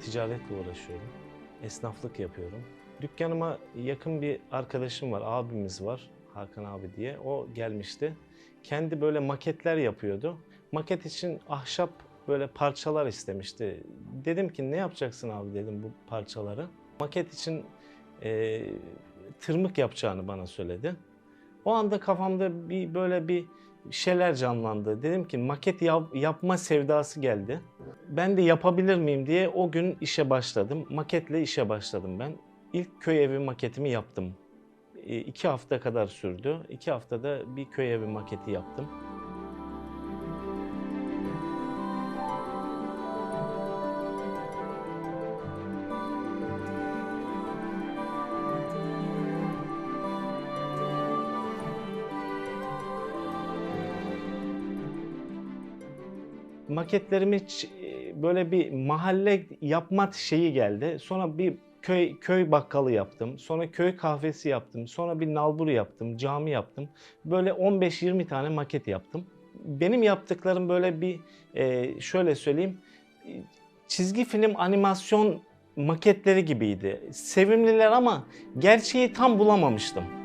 ticaretle uğraşıyorum. Esnaflık yapıyorum. Dükkanıma yakın bir arkadaşım var, abimiz var. Hakan abi diye. O gelmişti. Kendi böyle maketler yapıyordu. Maket için ahşap böyle parçalar istemişti. Dedim ki ne yapacaksın abi dedim bu parçaları. Maket için e, tırmık yapacağını bana söyledi. O anda kafamda bir böyle bir şeyler canlandı. Dedim ki maket yap- yapma sevdası geldi. Ben de yapabilir miyim diye o gün işe başladım. Maketle işe başladım ben. İlk köy evi maketimi yaptım. E, iki hafta kadar sürdü. İki haftada bir köy evi maketi yaptım. Maketlerimi e, böyle bir mahalle yapma şeyi geldi. Sonra bir köy köy bakkalı yaptım. Sonra köy kahvesi yaptım. Sonra bir nalbur yaptım, cami yaptım. Böyle 15-20 tane maket yaptım. Benim yaptıklarım böyle bir e, şöyle söyleyeyim e, çizgi film animasyon maketleri gibiydi. Sevimliler ama gerçeği tam bulamamıştım.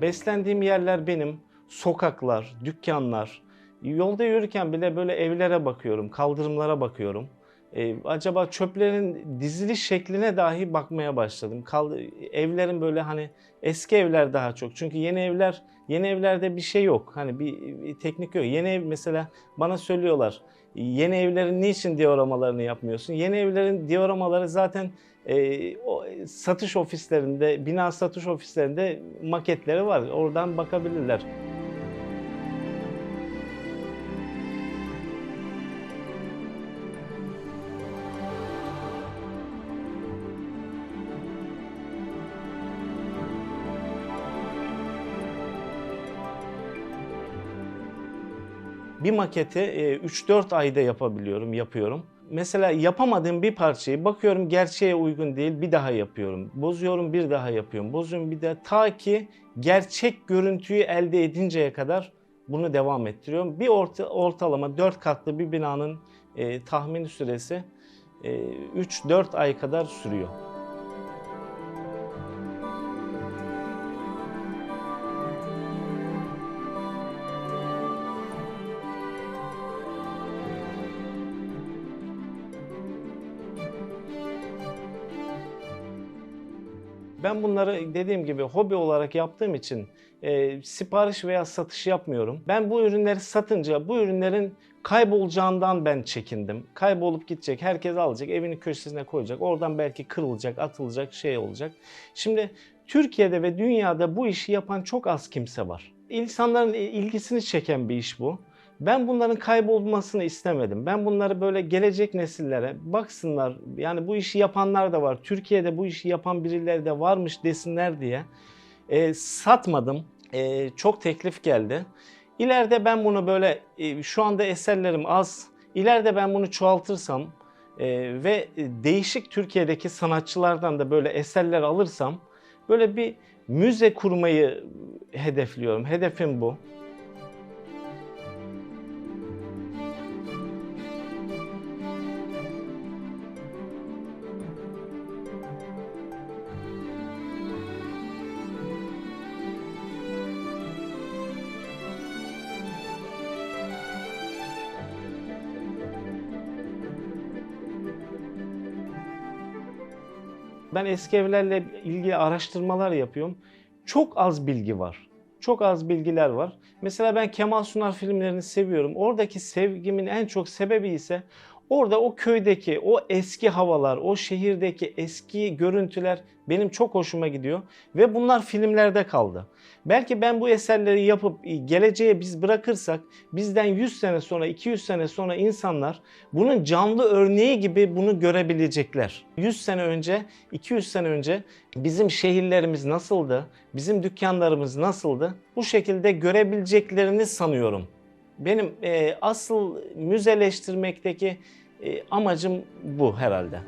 Beslendiğim yerler benim. Sokaklar, dükkanlar. Yolda yürürken bile böyle evlere bakıyorum, kaldırımlara bakıyorum. Ee, acaba çöplerin diziliş şekline dahi bakmaya başladım. Kal- evlerin böyle hani eski evler daha çok. Çünkü yeni evler, yeni evlerde bir şey yok. Hani bir, bir teknik yok. Yeni ev mesela bana söylüyorlar. Yeni evlerin niçin dioramalarını yapmıyorsun? Yeni evlerin dioramaları zaten e, o satış ofislerinde, bina satış ofislerinde maketleri var. Oradan bakabilirler. Bir maketi e, 3-4 ayda yapabiliyorum, yapıyorum. Mesela yapamadığım bir parçayı bakıyorum gerçeğe uygun değil bir daha yapıyorum. Bozuyorum bir daha yapıyorum. Bozuyorum bir daha ta ki gerçek görüntüyü elde edinceye kadar bunu devam ettiriyorum. Bir orta, ortalama 4 katlı bir binanın e, tahmini süresi e, 3-4 ay kadar sürüyor. Ben bunları dediğim gibi hobi olarak yaptığım için e, sipariş veya satış yapmıyorum. Ben bu ürünleri satınca bu ürünlerin kaybolacağından ben çekindim. Kaybolup gidecek, herkes alacak, evinin köşesine koyacak. Oradan belki kırılacak, atılacak, şey olacak. Şimdi Türkiye'de ve dünyada bu işi yapan çok az kimse var. İnsanların ilgisini çeken bir iş bu. Ben bunların kaybolmasını istemedim. Ben bunları böyle gelecek nesillere baksınlar. Yani bu işi yapanlar da var. Türkiye'de bu işi yapan birileri de varmış desinler diye e, satmadım. E, çok teklif geldi. İleride ben bunu böyle e, şu anda eserlerim az. İleride ben bunu çoğaltırsam e, ve değişik Türkiye'deki sanatçılardan da böyle eserler alırsam böyle bir müze kurmayı hedefliyorum. Hedefim bu. Ben eski evlerle ilgili araştırmalar yapıyorum. Çok az bilgi var. Çok az bilgiler var. Mesela ben Kemal Sunar filmlerini seviyorum. Oradaki sevgimin en çok sebebi ise orada o köydeki o eski havalar, o şehirdeki eski görüntüler benim çok hoşuma gidiyor ve bunlar filmlerde kaldı. Belki ben bu eserleri yapıp geleceğe biz bırakırsak bizden 100 sene sonra 200 sene sonra insanlar bunun canlı örneği gibi bunu görebilecekler. 100 sene önce 200 sene önce bizim şehirlerimiz nasıldı? Bizim dükkanlarımız nasıldı? Bu şekilde görebileceklerini sanıyorum. Benim e, asıl müzeleştirmekteki e, amacım bu herhalde.